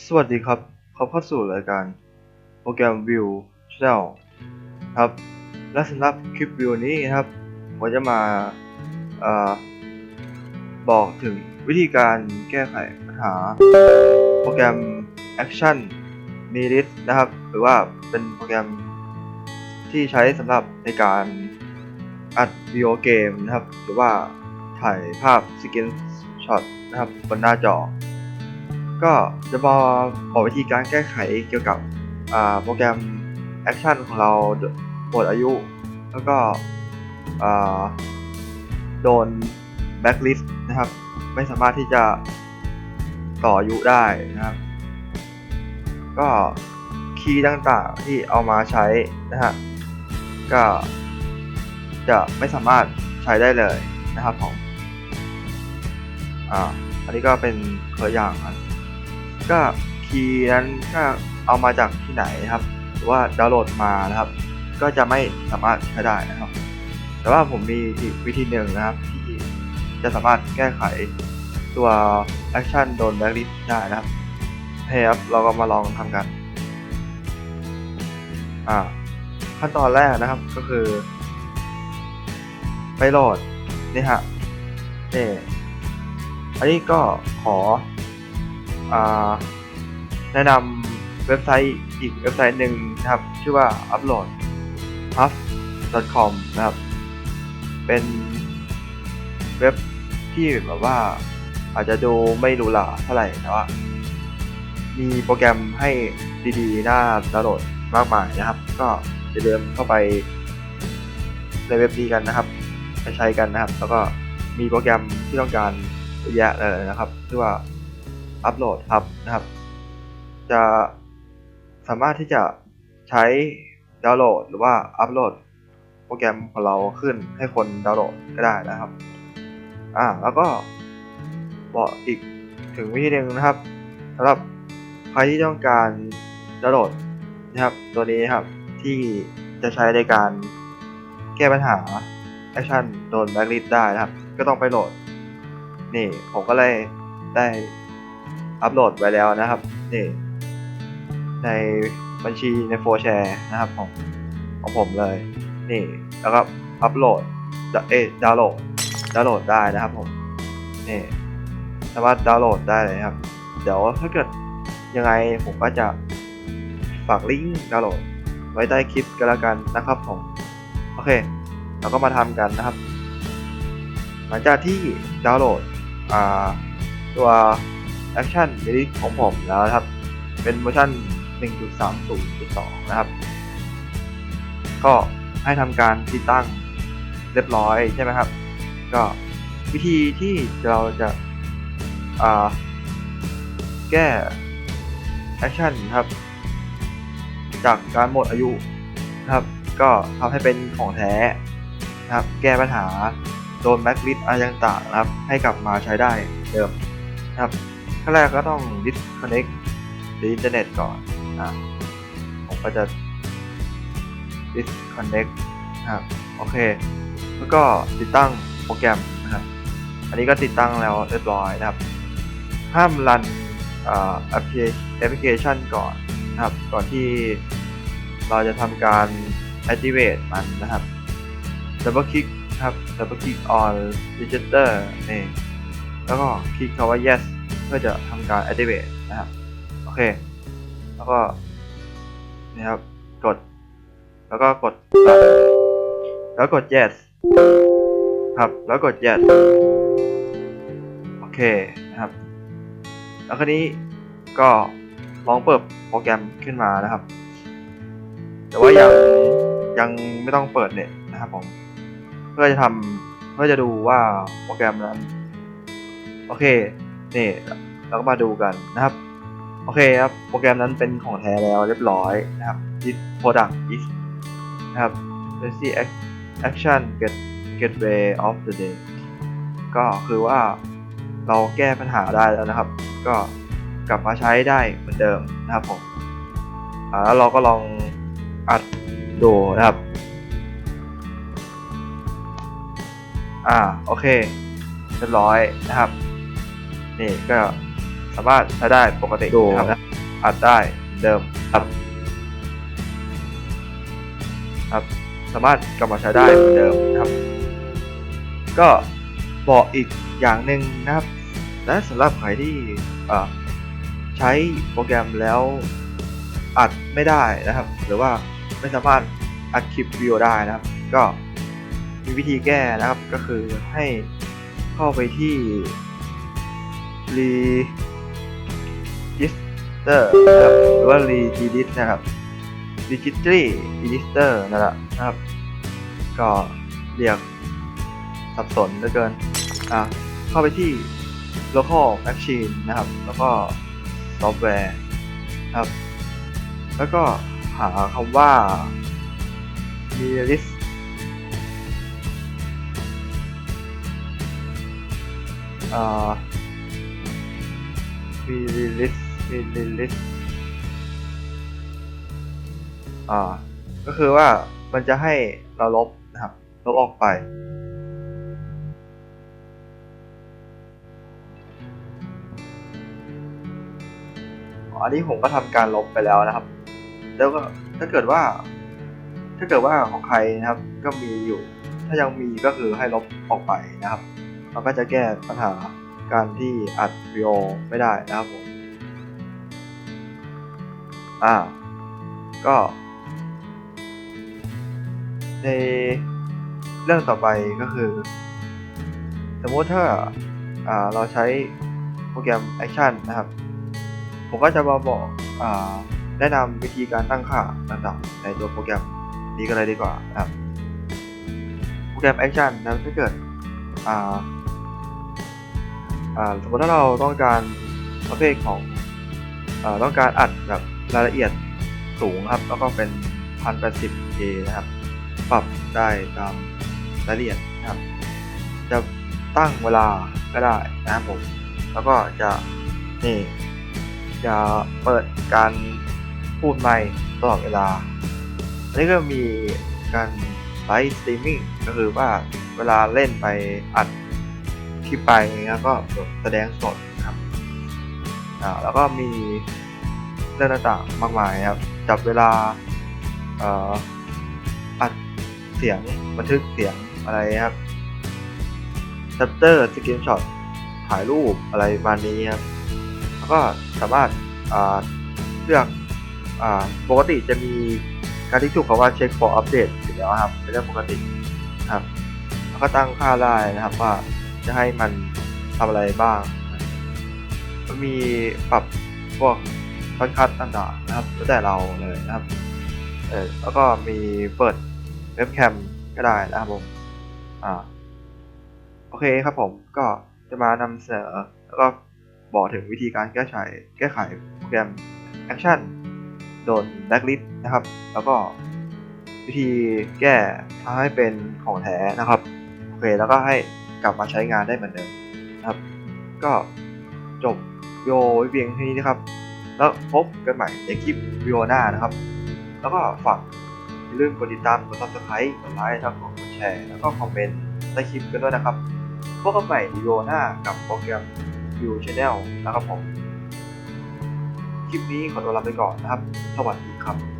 สวัสดีครับ ขอเข้าสู่รายการโปรแกรม View Channel ครับ และสำหรับคลิปวิวนี้นะครับ ผมจะมาอ่อบอกถึงวิธีการแก้ไขปัญหา โปรแกรม Action m i r i t นะครับ หรือว่าเป็นโปรแกรมที่ใช้สำหรับในการอัดวิดีโอเกมนะครับ หรือว่าถ่ายภาพสกินช็อตนะครับบนหน้าจอ ก็จะมาบอกวิธีการแก้ไขเกี่ยวกับโปรแกรม Action ของเราหมดอายุ แล้วก็โดนแบ็คลิสต์นะครับ ไม่สามารถที่จะต่ออายุได้นะครับ ก็คีย์ต่างๆที่เอามาใช้นะฮะก็จะไม่สามารถใช้ได้เลยนะครับผมอ่าอันนี้ก็เป็นตัวอย่างนะ ก็คีย์นั้นก็เอามาจากที่ไหนครับ หรือว่าดาวน์โหลดมานะครับ ก็จะไม่สามารถใช้ได้นะครับ แต่ว่าผมมีอีกวิธีหนึ่งนะครับ ที่จะสามารถแก้ไขตัว Action โดนแบล็คลิสได้นะครับโอเคครับเราก็มาลองทำกัน อ่า ขั้นตอนแรกนะครับก็คือ ไปโหลดนี่ฮะนี่อันนี้ก็ขอ แนะนำเว็บไซต์อีกเว็บไซต์หนึ่งนะครับ ชื่อว่า upload puff.com นะครับ เป็นเว็บที่แบบว่าอาจจะดูไม่หรูหราเท่าไหร่แต่ว่า มีโปรแกรมให้ดีๆ น่าดาวน์โหลดมากมายนะครับ ก็อย่าลืมเข้าไปในเว็บนี้กันนะครับไปใช้กันนะครับ แล้วก็มีโปรแกรมที่ต้องการเยอะแยะเลยนะครับชื่อว่า Upload Hub นะครับ จะสามารถที่จะใช้ดาวน์โหลด หรือว่าอัปโหลดโปรแกรมของเราขึ้นให้คนดาวน์โหลดก็ได้นะครับ อ่าแล้วก็บอกอีกถึงวิธีหนึ่งนะครับสำหรับใครที่ต้องการดาวน์โหลดนะครับ ตัวนี้ครับที่จะใช้ในการแก้ปัญหา Action โดนแบล็คลิสได้นะครับ ก็ต้องไปโหลด นี่ผมก็เลยได้ อัปโหลดไว้แล้วนะครับนี่ในบัญชีในโฟแชร์นะครับของของผมเลยนี่แล้วก็อัปโหลดเอดาวน์โหลดดาวน์โหลดได้นะครับผมนี่สามารถดาวน์โหลดได้เลยครับ เดี๋ยวถ้าเกิดยังไงผมก็จะฝากลิงก์ดาวน์โหลดไว้ใต้คลิปกันแล้วกันนะครับผมโอเค เราก็มาทำกันนะครับ หลังจากที่ดาวน์โหลดอ่าตัว Action m i d i ของผมแล้วนะครับ เป็นเวอร์ชัน1.30.2 นะครับ ก็ให้ทำการติดตั้งเรียบร้อยใช่ไหมครับ ก็วิธีที่เราจะาแก้ Action ครับ จากการหมดอายุนะครับ ก็ทำให้เป็นของแท้นะครับ แก้ปัญหาโดนแบ็คลิสอะไรต่างๆนะครับ ให้กลับมาใช้ได้เดิมนะครับ ขั้นแรกก็ต้อง disconnect หรืออินเทอร์เน็ตก่อนอะผมก็จะ disconnect นะครับโอเค แล้วก็ติดตั้งโปรแกรมนะครับอันนี้ก็ติดตั้งแล้วเรียบร้อยนะครับ ห้ามรันอ่าแอปพลิเคชันก่อนนะครับ ก่อนที่เราจะทำการ activate มันนะครับ double click ครับ double click on register นี่แล้วก็คลิกคำว่า yes พื่อจะทำการ activate นะครับ โอเค แล้วก็ นี่ครับ กด แล้วก็กด แล้วกด yes ครับ แล้วกด yes โอเค นะครับ แล้วคราวนี้ก็ลองเปิดโปรแกรมขึ้นมานะครับ แต่ว่ายังยังไม่ต้องเปิดเน็ตนะครับผม เพื่อจะทำเพื่อจะดูว่าโปรแกรมนั้น โอเค นี่เราก็มาดูกันนะครับ โอเคครับ โปรแกรมนั้นเป็นของแท้แล้วเรียบร้อยนะครับ this product is นะครับ let's see action get gateway of the day ก็คือว่าเราแก้ปัญหาได้แล้วนะครับ ก็กลับมาใช้ได้เหมือนเดิมนะครับผมแล้วเราก็ลองอัดดูนะครับ อ่า โอเคเรียบร้อยนะครับ นี่ก็สามารถใช้ได้ปกตินะครับนะอัดได้เหมือนเดิมครับครับสามารถกลับมาใช้ได้เหมือนเดิมนะครับ ก็บอกอีกอย่างหนึ่งนะครับ และสำหรับใครที่เอ่อใช้โปรแกรมแล้วอัดไม่ได้นะครับ หรือว่าไม่สามารถอัดคลิปวิดีโอได้นะครับ ก็มีวิธีแก้นะครับก็คือให้เข้าไปที่ register นะครับหรือว่า regedit นะครับ registry register นั่นแหละนะครับ ก็เรียกสับสนเหลือเกินอะเข้าไปที่ local machine นะครับ แล้วก็ software นะครับ แล้วก็หาคำว่า realist อ่า Virilis Virilis อ่า ก็คือว่ามันจะให้เราลบนะครับ ลบออกไป อันนี้ผมก็ทำการลบไปแล้วนะครับ แล้วก็ถ้าเกิดว่า ถ้าเกิดว่าของใครนะครับ ก็มีอยู่ ถ้ายังมีก็คือให้ลบออกไปนะครับมันก็จะแก้ปัญหา การที่อัดวิดีโอไม่ได้นะครับผม อ่า ก็ ในเรื่องต่อไปก็คือ สมมติถ้าอ่าเราใช้โปรแกรม Action นะครับ ผมก็จะมาบอกอ่าแนะนำวิธีการตั้งค่าต่างๆในตัวโปรแกรมนี้กันเลยดีกว่านะครับ โปรแกรม Action นะถ้าเกิดอ่า สมมติถ้าเราต้องการประเภทของอต้องการอัดแบบรายละเอียดสูงครับ แล้วก็เป็น 1080p นะครับ ปรับได้ตามรายละเอียดนะครับ จะตั้งเวลาก็ได้นะครับผม แล้วก็จะนี่จะเปิดการพูดใหม่ตลอดเวลา อันนี้ก็มีการไลฟ์สตรีมมิ่งก็คือว่าเวลาเล่นไปอัด คลิปไปแล้วก็แสดงสดนะครับอ่าแล้วก็มีเรื่องต่างๆมากมายครับ จับเวลาเอ่ออัดเสียงบันทึกเสียงอะไรครับชัตเตอร์สกรีนช็อตถ่ายรูปอะไรประมาณนี้ครับแล้วก็สามารถอ่าเลือกอ่าปกติจะมีการที่ถูกคำว่าเช็ค for update อยู่แล้วครับเป็นเรื่องปกติครับ แล้วก็ตั้งค่าได้นะครับว่า จะให้มันทำอะไรบ้างมันมีปรับพวกฟันคัดต่างๆนะครับแล้วแต่เราเลยนะครับเออแล้วก็มีเปิดเว็บแคมก็ได้นะครับผมอ่าโอเคครับผมก็จะมานำเสนอแล้วก็บอกถึงวิธีการแก้ไขแก้ไขโปรแกรม Action โดน blacklist นะครับ แล้วก็วิธีแก้ทำให้เป็นของแท้นะครับ โอเค แล้วก็ให้ กลับมาใช้งานได้เหมือนเดิมนะครับ ก็จบวิดีโอไว้เพียงเท่านี้นะครับ แล้วพบกันใหม่ในคลิปวิดีโอหน้านะครับ แล้วก็ฝากอย่าลืมกดติดตามกด subscribe กดไลค์ครับกดแชร์แล้วก็คอมเมนต์ใต้คลิปกันด้วยนะครับพบกันใหม่วิดีโอหน้ากับโปรแกรม View Channel นะครับผมคลิปนี้ขอตัวลาไปก่อนนะครับ สวัสดีครับ